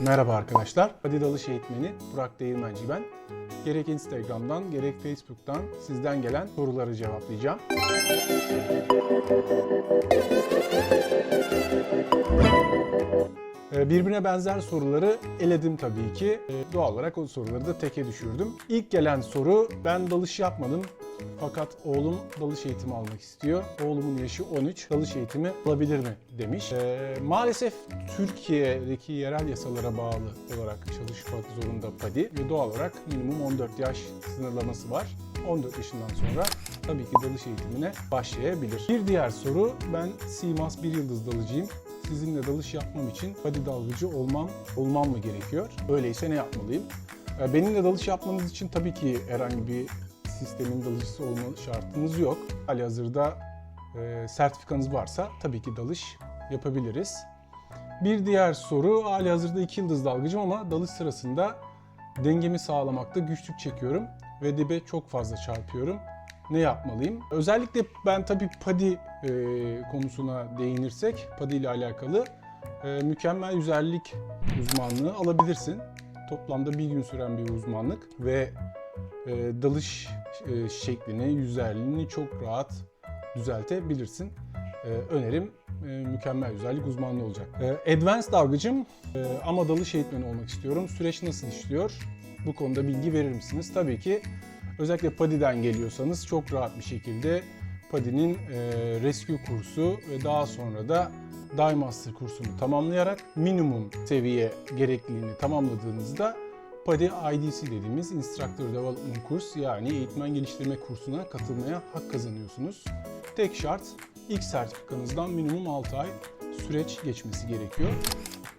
Merhaba arkadaşlar. Hadi Dalış Eğitmeni Burak Değirmenci ben. Gerek Instagram'dan gerek Facebook'tan sizden gelen soruları cevaplayacağım. Ee, Birbirine benzer soruları eledim tabii ki. Ee, Doğal olarak o soruları da teke düşürdüm. İlk gelen soru ben dalış yapmadım. Fakat oğlum dalış eğitimi almak istiyor. Oğlumun yaşı 13. Dalış eğitimi alabilir mi demiş. Ee, maalesef Türkiye'deki yerel yasalara bağlı olarak çalışmak zorunda PADI ve doğal olarak minimum 14 yaş sınırlaması var. 14 yaşından sonra tabii ki dalış eğitimine başlayabilir. Bir diğer soru ben CMAS bir yıldız dalıcıyım sizinle dalış yapmam için body dalgıcı olmam olmam mı gerekiyor? Öyleyse ne yapmalıyım? Ee, Benimle dalış yapmanız için tabii ki herhangi bir sistemin dalıcısı olma şartınız yok. Hali hazırda e, sertifikanız varsa tabii ki dalış yapabiliriz. Bir diğer soru hali hazırda 2 yıldız dalgıcım ama dalış sırasında dengemi sağlamakta güçlük çekiyorum ve dibe çok fazla çarpıyorum. Ne yapmalıyım? Özellikle ben tabii PADI e, konusuna değinirsek, PADI ile alakalı e, mükemmel yüzerlik uzmanlığı alabilirsin. Toplamda bir gün süren bir uzmanlık ve e, dalış e, şeklini, yüzerliğini çok rahat düzeltebilirsin. E, önerim e, mükemmel yüzerlik uzmanlığı olacak. E, advanced dalgıcım e, ama dalış eğitmeni olmak istiyorum. Süreç nasıl işliyor? Bu konuda bilgi verir misiniz? Tabii ki özellikle PADI'den geliyorsanız çok rahat bir şekilde PADI'nin e, rescue kursu ve daha sonra da Dive Master kursunu tamamlayarak minimum seviye gerekliliğini tamamladığınızda PADI IDC dediğimiz Instructor Development Kurs yani eğitmen geliştirme kursuna katılmaya hak kazanıyorsunuz. Tek şart ilk sertifikanızdan minimum 6 ay süreç geçmesi gerekiyor.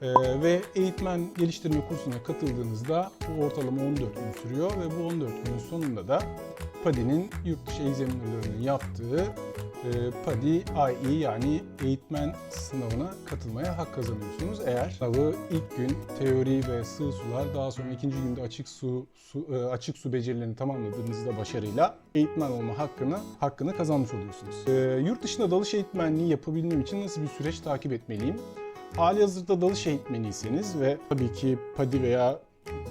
Ee, ve eğitmen geliştirme kursuna katıldığınızda bu ortalama 14 gün sürüyor ve bu 14 günün sonunda da PADI'nin yurt dışı egzaminerlarının yaptığı e, PADI IE yani eğitmen sınavına katılmaya hak kazanıyorsunuz. Eğer sınavı ilk gün teori ve sığ sular daha sonra ikinci günde açık su, su e, açık su becerilerini tamamladığınızda başarıyla eğitmen olma hakkını hakkını kazanmış oluyorsunuz. E, yurt dışında dalış eğitmenliği yapabilmem için nasıl bir süreç takip etmeliyim? Hali hazırda dalış eğitmeniyseniz ve tabii ki PADI veya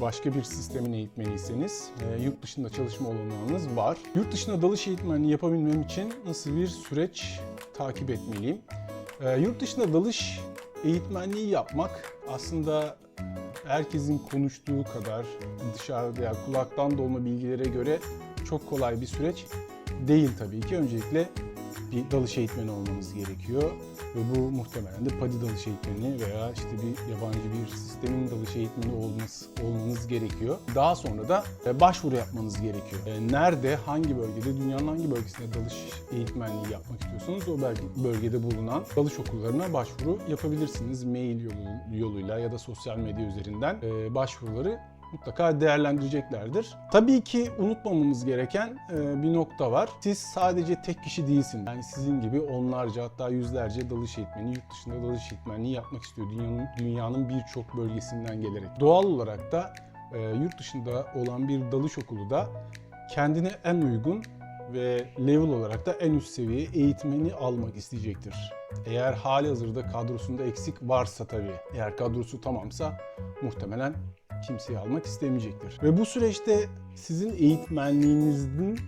başka bir sistemin eğitmeniyseniz e, yurt dışında çalışma olanağınız var. Yurt dışında dalış eğitmenliği yapabilmem için nasıl bir süreç takip etmeliyim? E, yurt dışında dalış eğitmenliği yapmak aslında herkesin konuştuğu kadar dışarıda ya kulaktan dolma bilgilere göre çok kolay bir süreç değil tabii ki. Öncelikle bir dalış eğitmeni olmanız gerekiyor ve bu muhtemelen de PADI dalış eğitmeni veya işte bir yabancı bir sistemin dalış eğitmeni olması, olmanız gerekiyor. Daha sonra da e, başvuru yapmanız gerekiyor. E, Nerede, hangi bölgede, dünyanın hangi bölgesinde dalış eğitmenliği yapmak istiyorsanız o bölge- bölgede bulunan dalış okullarına başvuru yapabilirsiniz. Mail yolu- yoluyla ya da sosyal medya üzerinden e, başvuruları mutlaka değerlendireceklerdir. Tabii ki unutmamamız gereken e, bir nokta var. Siz sadece tek kişi değilsiniz. Yani sizin gibi onlarca hatta yüzlerce dalış eğitmeni yurt dışında dalış eğitmenliği yapmak istiyor. Dünyanın, dünyanın birçok bölgesinden gelerek. Doğal olarak da e, yurt dışında olan bir dalış okulu da kendine en uygun ve level olarak da en üst seviye eğitmeni almak isteyecektir. Eğer hali hazırda kadrosunda eksik varsa tabii. Eğer kadrosu tamamsa muhtemelen kimseyi almak istemeyecektir. Ve bu süreçte sizin eğitmenliğinizin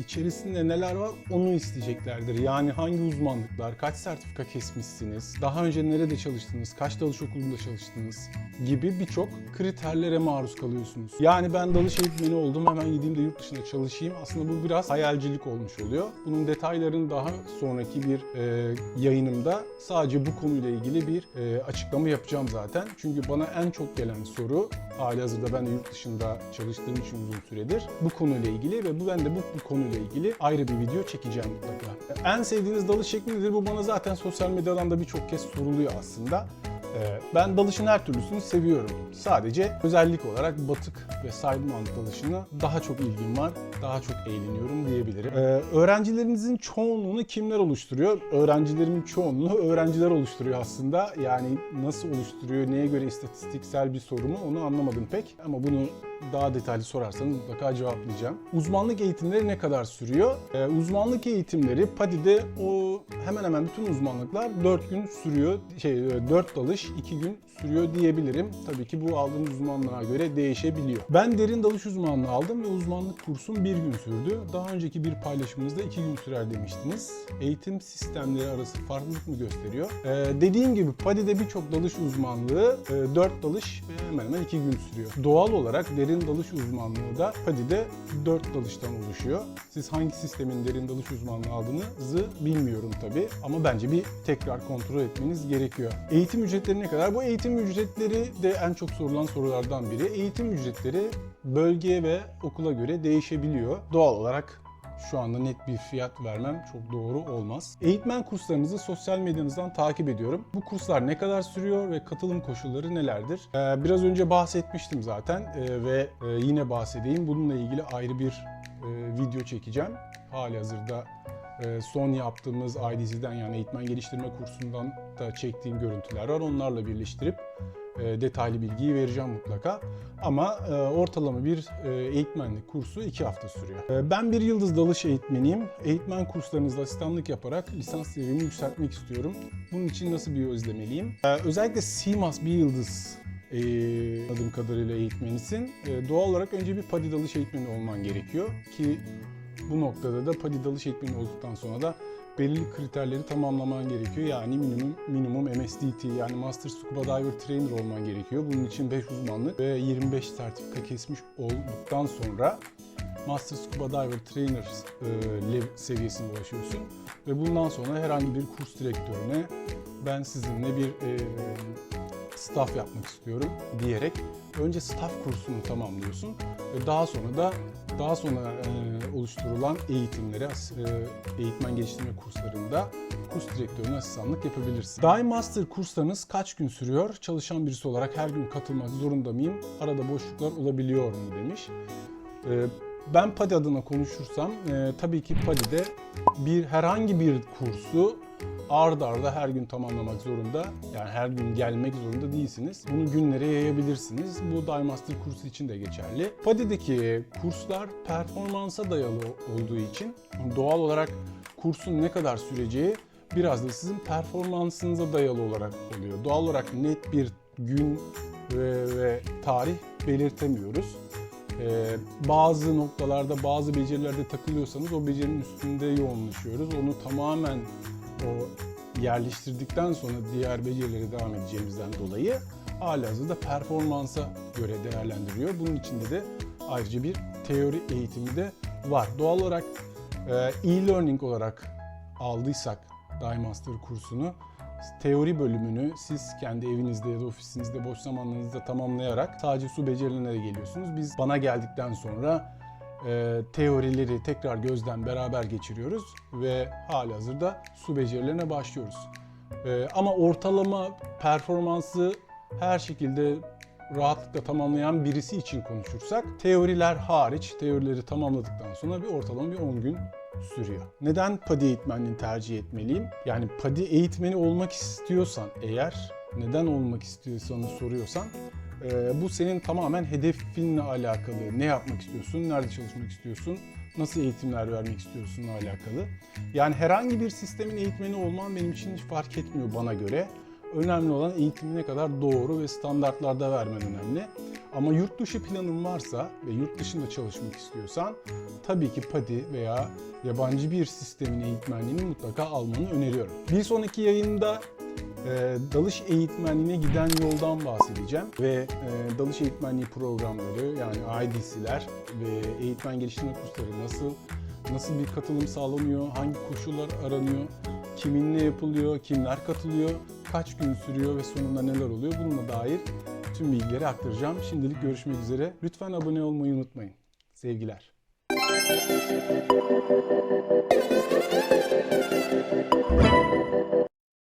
içerisinde neler var onu isteyeceklerdir. Yani hangi uzmanlıklar, kaç sertifika kesmişsiniz, daha önce nerede çalıştınız, kaç dalış okulunda çalıştınız gibi birçok kriterlere maruz kalıyorsunuz. Yani ben dalış eğitmeni oldum hemen gideyim de yurt dışında çalışayım. Aslında bu biraz hayalcilik olmuş oluyor. Bunun detaylarını daha sonraki bir e, yayınımda sadece bu konuyla ilgili bir e, açıklama yapacağım zaten. Çünkü bana en çok gelen soru hali hazırda ben de yurt dışında çalıştığım için uzun süredir bu konuyla ilgili ve bu ben de bu, bu konuyla ilgili ayrı bir video çekeceğim mutlaka. En sevdiğiniz dalış şekli nedir? Bu bana zaten sosyal medyadan da birçok kez soruluyor aslında. Ee, Ben dalışın her türlüsünü seviyorum. Sadece özellik olarak batık ve side mount dalışına daha çok ilgim var, daha çok eğleniyorum diyebilirim. Ee, öğrencilerinizin çoğunluğunu kimler oluşturuyor? Öğrencilerimin çoğunluğu öğrenciler oluşturuyor aslında. Yani nasıl oluşturuyor, neye göre istatistiksel bir soru mu onu anlamadım pek. Ama bunu daha detaylı sorarsanız mutlaka cevaplayacağım. Uzmanlık eğitimleri ne kadar sürüyor? Ee, uzmanlık eğitimleri PADI'de o hemen hemen bütün uzmanlıklar 4 gün sürüyor. Şey 4 dalış 2 gün sürüyor diyebilirim. Tabii ki bu aldığınız uzmanlığa göre değişebiliyor. Ben derin dalış uzmanlığı aldım ve uzmanlık kursum bir gün sürdü. Daha önceki bir paylaşımınızda 2 gün sürer demiştiniz. Eğitim sistemleri arası farklılık mı gösteriyor? Ee, dediğim gibi PADI'de birçok dalış uzmanlığı 4 dalış ve hemen hemen 2 gün sürüyor. Doğal olarak derin dalış uzmanlığı da PADI'de 4 dalıştan oluşuyor. Siz hangi sistemin derin dalış uzmanlığı aldığınızı bilmiyorum tabii ama bence bir tekrar kontrol etmeniz gerekiyor. Eğitim ücretleri ne kadar? Bu eğitim ücretleri de en çok sorulan sorulardan biri. Eğitim ücretleri bölgeye ve okula göre değişebiliyor. Doğal olarak şu anda net bir fiyat vermem çok doğru olmaz. Eğitmen kurslarınızı sosyal medyanızdan takip ediyorum. Bu kurslar ne kadar sürüyor ve katılım koşulları nelerdir? Ee, biraz önce bahsetmiştim zaten ee, ve e, yine bahsedeyim. Bununla ilgili ayrı bir e, video çekeceğim. Hali hazırda son yaptığımız IDC'den yani eğitmen geliştirme kursundan da çektiğim görüntüler var. Onlarla birleştirip e, detaylı bilgiyi vereceğim mutlaka. Ama e, ortalama bir e, eğitmenlik kursu 2 hafta sürüyor. Ben bir yıldız dalış eğitmeniyim. Eğitmen kurslarınızda asistanlık yaparak lisans seviyemi yükseltmek istiyorum. Bunun için nasıl bir özlemeliyim? Özellikle CMAS bir yıldız e, anladığım kadarıyla eğitmenisin. E, doğal olarak önce bir PADI dalış eğitmeni olman gerekiyor ki bu noktada da PADI dalış eğitmeni olduktan sonra da belirli kriterleri tamamlaman gerekiyor. Yani minimum minimum MSDT yani Master Scuba Diver Trainer olman gerekiyor. Bunun için 5 uzmanlık ve 25 sertifika kesmiş olduktan sonra Master Scuba Diver Trainer e, seviyesine ulaşıyorsun. Ve bundan sonra herhangi bir kurs direktörüne ben sizinle bir e, staff yapmak istiyorum diyerek önce staff kursunu tamamlıyorsun ve daha sonra da daha sonra e, oluşturulan eğitimlere, e, eğitmen geliştirme kurslarında kurs direktörüne asistanlık yapabilirsin. Dive Master kurslarınız kaç gün sürüyor? Çalışan birisi olarak her gün katılmak zorunda mıyım? Arada boşluklar olabiliyor mu demiş. E, ben PADI adına konuşursam e, tabii ki PADI'de bir herhangi bir kursu ard arda her gün tamamlamak zorunda. Yani her gün gelmek zorunda değilsiniz. Bunu günlere yayabilirsiniz. Bu Dive Master kursu için de geçerli. PADI'deki kurslar performansa dayalı olduğu için doğal olarak kursun ne kadar süreceği biraz da sizin performansınıza dayalı olarak oluyor. Doğal olarak net bir gün ve, ve tarih belirtemiyoruz. Ee, bazı noktalarda, bazı becerilerde takılıyorsanız o becerinin üstünde yoğunlaşıyoruz. Onu tamamen o yerleştirdikten sonra diğer becerilere devam edeceğimizden dolayı halihazırda performansa göre değerlendiriyor. Bunun içinde de ayrıca bir teori eğitimi de var. Doğal olarak e, e-learning olarak aldıysak Dive Master kursunu teori bölümünü siz kendi evinizde ya da ofisinizde boş zamanlarınızda tamamlayarak sadece su becerilerine geliyorsunuz. Biz bana geldikten sonra e, teorileri tekrar gözden beraber geçiriyoruz ve hali hazırda su becerilerine başlıyoruz. E, ama ortalama performansı her şekilde rahatlıkla tamamlayan birisi için konuşursak teoriler hariç teorileri tamamladıktan sonra bir ortalama bir 10 gün sürüyor. Neden PADI eğitmenliğini tercih etmeliyim? Yani PADI eğitmeni olmak istiyorsan eğer neden olmak istiyorsanı soruyorsan e, bu senin tamamen hedefinle alakalı. Ne yapmak istiyorsun, nerede çalışmak istiyorsun, nasıl eğitimler vermek istiyorsunla alakalı. Yani herhangi bir sistemin eğitmeni olman benim için hiç fark etmiyor bana göre. Önemli olan eğitimi ne kadar doğru ve standartlarda vermen önemli. Ama yurt dışı planın varsa ve yurt dışında çalışmak istiyorsan tabii ki PADI veya yabancı bir sistemin eğitmenliğini mutlaka almanı öneriyorum. Bir sonraki yayında e, dalış eğitmenliğine giden yoldan bahsedeceğim ve e, dalış eğitmenliği programları yani IDC'ler ve eğitmen geliştirme kursları nasıl nasıl bir katılım sağlanıyor, hangi koşullar aranıyor, kiminle yapılıyor, kimler katılıyor, kaç gün sürüyor ve sonunda neler oluyor bununla dair tüm bilgileri aktaracağım. Şimdilik görüşmek üzere. Lütfen abone olmayı unutmayın. Sevgiler.